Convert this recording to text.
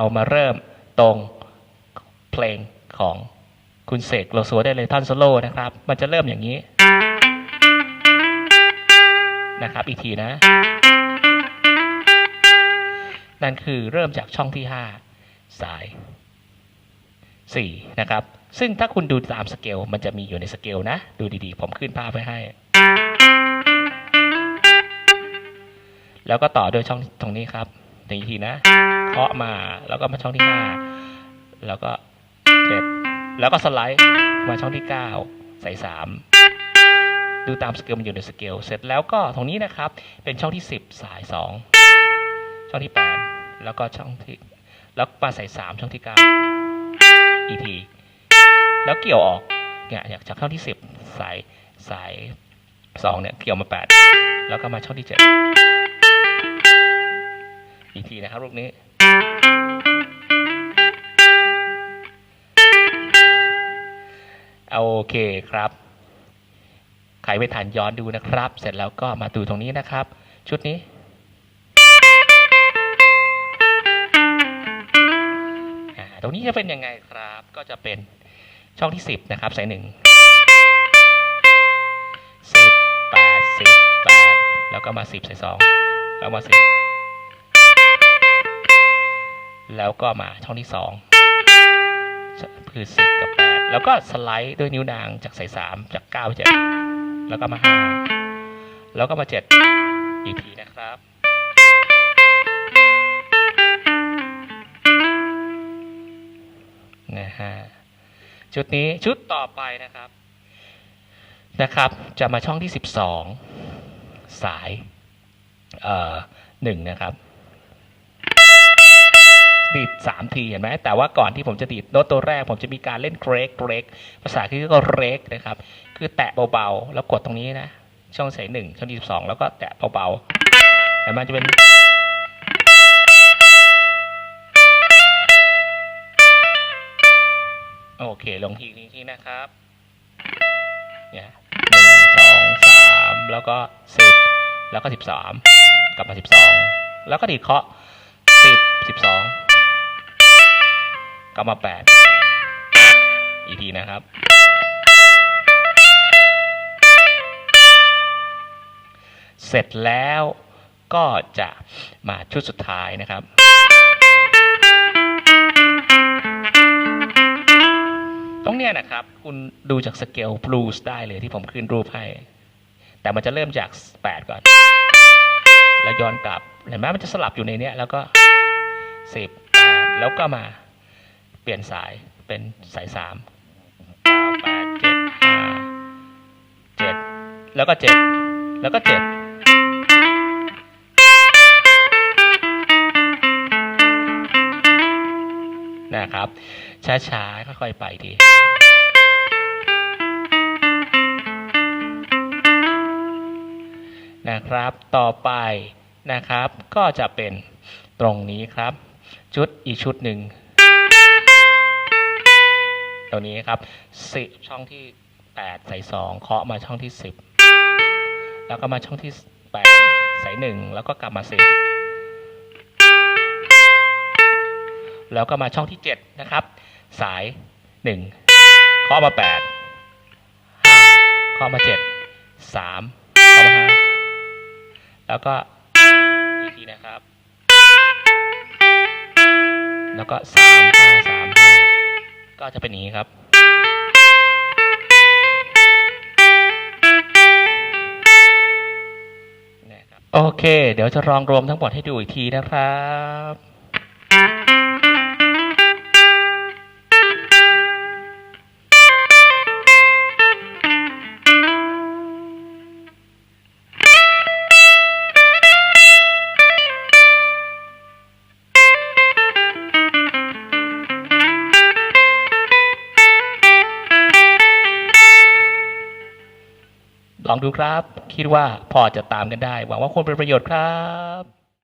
เอามาเริ่มตรงเพลงของคุณเสกโลโซได้เลยท่อนโซโล่นะครับ มันจะเริ่มอย่างนี้ นะครับ อีกทีนะ นั่นคือเริ่มจากช่องที่ 5 สาย 4 นะครับ ซึ่งถ้าคุณดูตามสเกล มันจะมีอยู่ในสเกลนะ ดูดีๆ ผมขึ้นภาพไว้ให้ แล้วก็ต่อด้วยช่องตรงนี้ครับหนึ่งทีนะาะมา แล้วก็มาช่องที่5แล้วก็เจ็ดแล้วก็สไลด์มาช่องที่9ใส่3ดูตามสเกลมันอยู่ในสเกลเสร็จแล้วก็ตรงนี้นะครับ เป็นช่องที่10สาย2ช่องที่8แล้วก็ช่องที่แล้วมาใส่3ช่องที่9อีกทีแล้วเกี่ยวออกเนี่ยจากช่องที่10สายสาย2เนี่ยเกี่ยวมา8แล้วก็มาช่องที่7อีกทีนะครับลูกนี้ โอเคครับใครไม่ทันย้อนดูนะครับ เสร็จแล้วก็มาดูตรงนี้นะครับ ชุดนี้ ตรงนี้จะเป็นยังไงครับ ก็จะเป็นช่องที่ 10 นะครับสายหนึ่งสิบแปดสิบแปดแล้วก็มาสิบสายสองแล้วมาสิบแล้วก็มาช่องที่สองคือสิบกับแปด แล้วก็สไลด์ด้วยนิ้วนางจากสายสามจากเก้าไปเจ็ดแล้วก็มาห้าแล้วก็มาเจ็ดอีกทีนะครับ นะฮะชุดนี้ชุดต่อไปนะครับนะครับ จะมาช่องที่ 12 สายเอ่อหนึ่งนะครับ ดีดสามทีเห็นไหมแต่ว่าก่อนที่ผมจะดีดโน้ตตัวแรก ผมจะมีการเล่นเกรกเกรกภาษาคือก็เรกนะครับ คือแตะเบาๆ แล้วกดตรงนี้นะ ช่องสายหนึ่งช่องที่สิบสองแล้วก็แตะเบาๆแต่มันจะเป็นโอเค ลงทีนี้นะครับเนี่ยหนึ่งสองสามแล้วก็สิบแล้วก็สิบสามกลับมาสิบสองแล้วก็ดีดเคาะสิบสิบสอง กลับมาแปดอีกทีนะครับ เสร็จแล้วก็จะมาชุดสุดท้ายนะครับ ตรงเนี้ยนะครับ คุณดูจากสเกลบลูส์ได้เลยที่ผมขึ้นรูปให้ แต่มันจะเริ่มจาก 8 ก่อน แล้วย้อนกลับ เห็นไหมมันจะสลับอยู่ในเนี้ยแล้วก็ 10 8 แล้วก็มา ปลี่ยนสายเป็นสาย3 9 8 7 5 7แล้วก็7แล้วก็7นะครับ ช้าๆ ค่อยๆ ไปทีนะครับ ต่อไปนะครับ ก็จะเป็นตรงนี้ครับ ชุดอีกชุดหนึ่ง ตรงนี้ครับสิช่องที่ 8 ใส่2เคาะมาช่องที่ 10 แล้วก็มาช่องที่ 8 ใส่1แล้วก็กลับมา 10 แล้วก็มาช่องที่ 7 นะครับ สาย 1 เคาะมา 8 5 เคาะมา 7 3 เคาะมา 5 แล้วก็อีกทีนะครับ แล้วก็ 3 5 3 5 ก็จะเป็นอย่างนี้ครับนะครับ โอเค เดี๋ยวจะลองรวมทั้งหมดให้ดูอีกทีนะครับ ลองดูครับ คิดว่าพอจะตามกันได้ หวังว่าคงเป็นประโยชน์ครับ